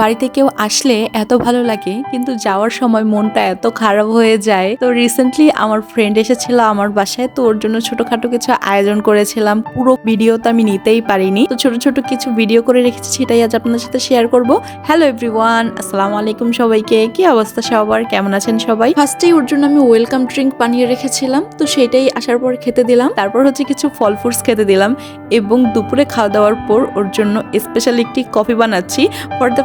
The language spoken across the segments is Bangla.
বাড়িতে কেউ আসলে এত ভালো লাগে, কিন্তু যাওয়ার সময় মনটা এত খারাপ হয়ে যায়। তো রিসেন্টলি আমার ফ্রেন্ড এসেছিল আমার বাসায়, তো ওর জন্য ছোটখাটো কিছু আয়োজন করেছিলাম। পুরো ভিডিও তো আমি নিতেই পারিনি। তো ছোট ছোট কিছু ভিডিও করে রেখেছি, সেটাই আজ আপনাদের সাথে শেয়ার করব। হ্যালো এভরিওয়ান আসসালামু আলাইকুম সবাইকে। কি অবস্থা সবার? কেমন আছেন সবাই? ফার্স্টেই ওর জন্য আমি ওয়েলকাম ড্রিঙ্ক বানিয়ে রেখেছিলাম। তো সেটাই আসার পর খেতে দিলাম। তারপর হচ্ছে কিছু ফল ফ্রুটস খেতে দিলাম। এবং দুপুরে খাওয়া দাওয়ার পর ওর জন্য স্পেশাল একটি কফি বানাচ্ছি। ফর দ্য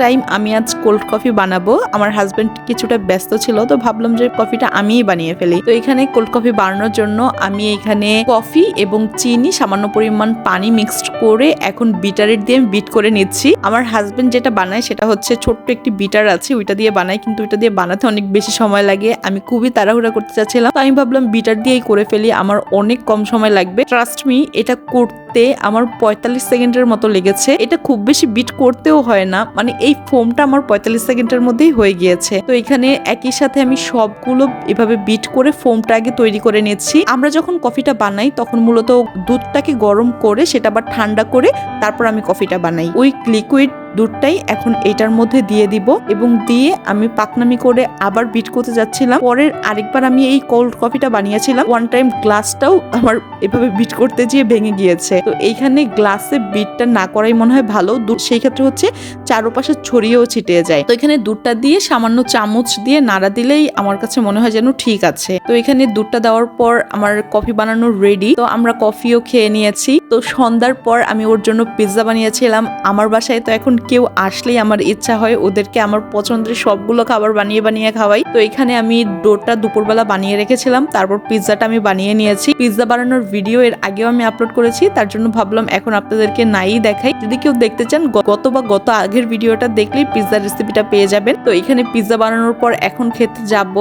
টাইম আমি আজ কোল্ড কফি বানাবো। আমার হাজব্যান্ড কিছুটা ব্যস্ত ছিল, তো ভাবলাম যে কফিটা আমিই বানিয়ে ফেলি। তো এখানে কোল্ড কফি বানানোর জন্য আমি এখানে কফি এবং চিনি, সামান্য পরিমাণ পানি মিক্সড করে এখন বিটারের দিয়ে বিট করে নিচ্ছি। আমার হাজবেন্ড যেটা বানায় সেটা হচ্ছে ছোট্ট একটি বিটার আছে, ওইটা দিয়ে বানাই কিন্তু ওইটা দিয়ে বানাতে অনেক বেশি সময় লাগে। আমি খুবই তাড়াহুড়া করতে চাচ্ছিলাম তো আমি ভাবলাম বিটার দিয়েই করে ফেলি, আমার অনেক কম সময় লাগবে। ট্রাস্ট মি এটা করতে আমার পঁয়তাল্লিশ সেকেন্ডের মতো লেগেছে। এটা খুব বেশি বিট করতেও হয় না মানে এই ফোমটা আমার পঁয়তাল্লিশ সেকেন্ডের মধ্যেই হয়ে গিয়েছে। তো এখানে একই সাথে আমি সবগুলো এভাবে বিট করে ফোমটা আগে তৈরি করে নিয়েছি। আমরা যখন কফিটা বানাই, তখন মূলত দুধটাকে গরম করে সেটা আবার ঠান্ডা করে তারপর আমি কফিটা বানাই। ওই লিকুইড দুধটাই এখন এটার মধ্যে দিয়ে দিব এবং দিয়ে আমি পাকনামি করে আবার বিট করতে যাচ্ছিলাম। পরের আরেকবার আমি এই কোল্ড কফিটা বানিয়েছিলাম। ওয়ান টাইম গ্লাসটাও আমার এভাবে বিট করতে গিয়ে ভেঙে গিয়েছে। তো এইখানে গ্লাসে বিটটা না করাই মনে হয় ভালো। দুধ সেই ক্ষেত্রে হচ্ছে চারপাশে ছড়িয়েও ছিটিয়ে যায়। তো এখানে দুধটা দিয়ে সামান্য চামচ দিয়ে নাড়া দিলেই আমার কাছে মনে হয় যেন ঠিক আছে। তো এখানে দুধটা দেওয়ার পর আমার কফি বানানো রেডি তো আমরা কফিও খেয়ে নিয়েছি। তো সন্ধ্যার পর আমি ওর জন্য পিৎজা বানিয়েছিলাম। আমার বাসায় তো এখন কেউ আসলেই আমার ইচ্ছা হয় ওদেরকে আমার পছন্দের সবগুলো খাবার বানিয়ে বানিয়ে খাওয়াই। তো এখানে আমি ডোটা দুপুরবেলা বানিয়ে রেখেছিলাম, তারপর পিৎজাটা আমি বানিয়ে নিয়েছি। পিৎজা বানানোর ভিডিও এর আগেও আমি আপলোড করেছি, তার জন্য ভাবলাম এখন আপনাদেরকে নাই দেখাই। যদি কেউ দেখতে চান গত বা গত আগের ভিডিওটা দেখলেই পিৎজা রেসিপিটা পেয়ে যাবেন। তো এখানে পিৎজা বানানোর পর এখন খেতে যাব,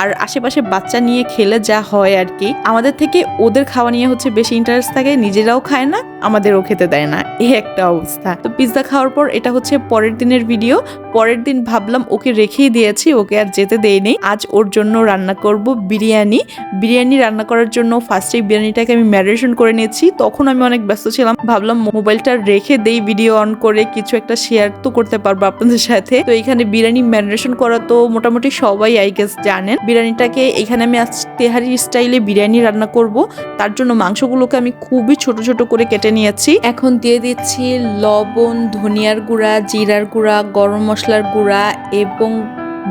আর আশেপাশে বাচ্চা নিয়ে খেলে যা হয় আর কি। আমাদের থেকে ওদের খাওয়া নিয়ে হচ্ছে বেশি ইন্টারেস্ট থাকে, নিজেরাও খায় না, আমাদেরও খেতে দেয় না। এই একটা অবস্থা। তো পিৎজা খাওয়ার পর এটা হচ্ছে পরের দিনের ভিডিও পরের দিন ভাবলাম ওকে রেখেই দিয়েছি, ওকে আর যেতে দেইনি। আজ ওর জন্য রান্না করব বিরিয়ানি। বিরিয়ানি রান্না করার জন্য ফার্স্টেই বিরিয়ানিটাকে আমি ম্যারিনেশন করে নিয়েছি। তখন আমি অনেক ব্যস্ত ছিলাম। ভাবলাম মোবাইলটা রেখে দেই ভিডিও অন করে কিছু একটা শেয়ার তো করতে পারব আপনাদের সাথে। তো এখানে বিরিয়ানি ম্যারিনেশন করা তো মোটামুটি সবাই আই গেস জানেন। বিরিয়ানিটাকে এখানে আমি আজ তেহারি স্টাইলে বিরিয়ানি রান্না করব। তার জন্য মাংসগুলোকে আমি খুবই ছোট ছোট করে কেটে নিয়েছি। এখন দিয়ে দিচ্ছি লবণ, ধনিয়ার গুঁড়া, জিরার গুঁড়া, গরম মশলার গুঁড়া এবং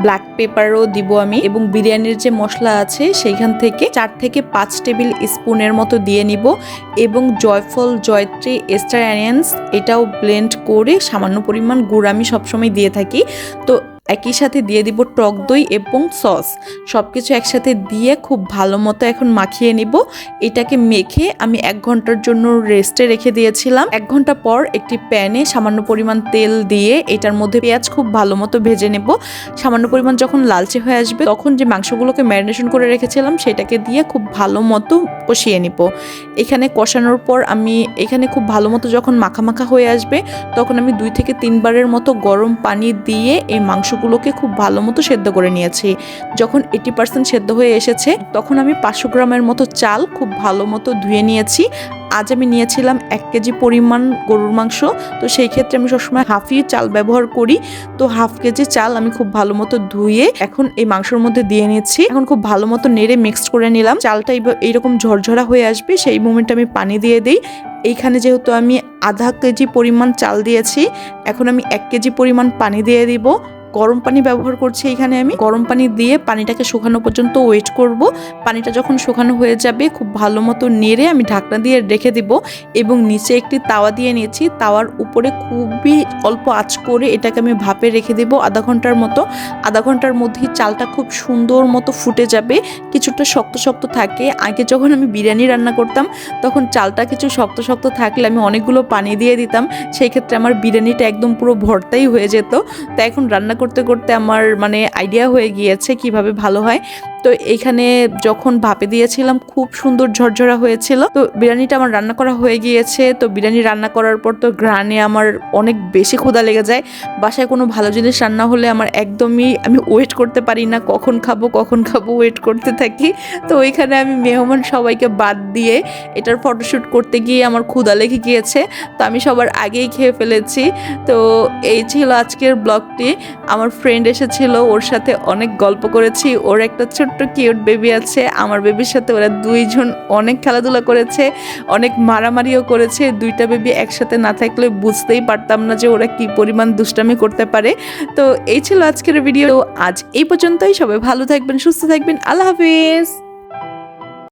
ব্ল্যাক পেপারও দিব আমি এবং বিরিয়ানির যে মশলা আছে সেইখান থেকে চার থেকে পাঁচ টেবিল স্পুনের মতো দিয়ে নিব এবং জয়ফল, জয়ত্রী, এস্টার অ্যানিয়ান্স এটাও ব্লেন্ড করে সামান্য পরিমাণ গুড় আমি সবসময় দিয়ে থাকি। তো একই সাথে দিয়ে দিব টক দই এবং সস। সব কিছু একসাথে দিয়ে খুব ভালো মতো এখন মাখিয়ে নিব। এটাকে মেখে আমি এক ঘণ্টার জন্য রেস্টে রেখে দিয়েছিলাম। এক ঘণ্টা পর একটি প্যানে সামান্য পরিমাণ তেল দিয়ে এটার মধ্যে পেঁয়াজ খুব ভালো মতো ভেজে নেব। সামান্য পরিমাণ যখন লালচে হয়ে আসবে, তখন যে মাংসগুলোকে ম্যারিনেশন করে রেখেছিলাম, সেটাকে দিয়ে খুব ভালো মতো কষিয়ে নিব। এখানে কষানোর পর আমি এখানে খুব ভালো মতো যখন মাখা মাখা হয়ে আসবে, তখন আমি দুই থেকে তিনবারের মতো গরম পানি দিয়ে এই মাংসগুলোকে খুব ভালো মতো সেদ্ধ করে নিয়েছি। যখন এইটি পার্সেন্ট সেদ্ধ হয়ে এসেছে, তখন আমি পাঁচশো গ্রামের মতো চাল খুব ভালো মতো ধুয়ে নিয়েছি। আজ আমি নিয়েছিলাম এক কেজি পরিমাণ গরুর মাংস। তো সেই ক্ষেত্রে আমি সবসময় হাফই চাল ব্যবহার করি। তো হাফ কেজি চাল আমি খুব ভালো মতো ধুয়ে এখন এই মাংসের মধ্যে দিয়ে নিচ্ছি এখন খুব ভালো মতো নেড়ে মিক্সড করে নিলাম। চালটা এইরকম ঝরঝরা হয়ে আসবে, সেই মোমেন্টে আমি পানি দিয়ে দিই। এইখানে যেহেতু আমি আধা কেজি পরিমাণ চাল দিয়েছি, এখন আমি এক কেজি পরিমাণ পানি দিয়ে দিব। গরম পানি ব্যবহার করছি এখানে আমি। গরম পানি দিয়ে পানিটাকে শুকানো পর্যন্ত ওয়েট করব। পানিটা যখন শুকানো হয়ে যাবে, খুব ভালো মতো নেড়ে আমি ঢাকনা দিয়ে রেখে দিব এবং নিচে একটি তাওয়া দিয়ে নিয়েছি। তাওয়ার উপরে খুবই অল্প আঁচ করে এটাকে আমি ভাপে রেখে দেব আধা ঘণ্টার মতো। আধা ঘণ্টার মধ্যেই চালটা খুব সুন্দর মতো ফুটে যাবে। কিছুটা শক্ত শক্ত থাকে। আগে যখন আমি বিরিয়ানি রান্না করতাম, তখন চালটা কিছু শক্ত শক্ত থাকলে আমি অনেকগুলো পানি দিয়ে দিতাম। সেই ক্ষেত্রে আমার বিরিয়ানিটা একদম পুরো ভর্তাই হয়ে যেত। তাই এখন রান্না করতে করতে আমার মানে আইডিয়া হয়ে গিয়েছে কীভাবে ভালো হয়। তো এইখানে যখন ভাপে দিয়েছিলাম, খুব সুন্দর ঝরঝরা হয়েছিল। তো বিরিয়ানিটা আমার রান্না করা হয়ে গিয়েছে। তো বিরিয়ানি রান্না করার পর তো গ্রানে আমার অনেক বেশি ক্ষুধা লেগে যায়। বাসায় কোনো ভালো জিনিস রান্না হলে আমার একদমই আমি ওয়েট করতে পারি না, কখন খাব কখন খাব ওয়েট করতে থাকি। তো ওইখানে আমি মেহমান সবাইকে বাদ দিয়ে এটার ফটোশ্যুট করতে গিয়ে আমার ক্ষুধা লেগে গিয়েছে। তো আমি সবার আগেই খেয়ে ফেলেছি। তো এই ছিল আজকের ব্লগটি আমার ফ্রেন্ড এসেছিল, ওর সাথে অনেক গল্প করেছি। ওর একটা ছোট্ট কিউট বেবি আছে। আমার বেবির সাথে ওরা দুইজন অনেক খেলাধুলা করেছে, অনেক মারামারিও করেছে। দুইটা বেবি একসাথে না থাকলে বুঝতেই পারতাম না যে ওরা কি পরিমাণ দুষ্টামি করতে পারে। তো এই ছিল আজকের ভিডিও আজ এই পর্যন্তই। সবাই ভালো থাকবেন, সুস্থ থাকবেন। আল্লাহ হাফিজ।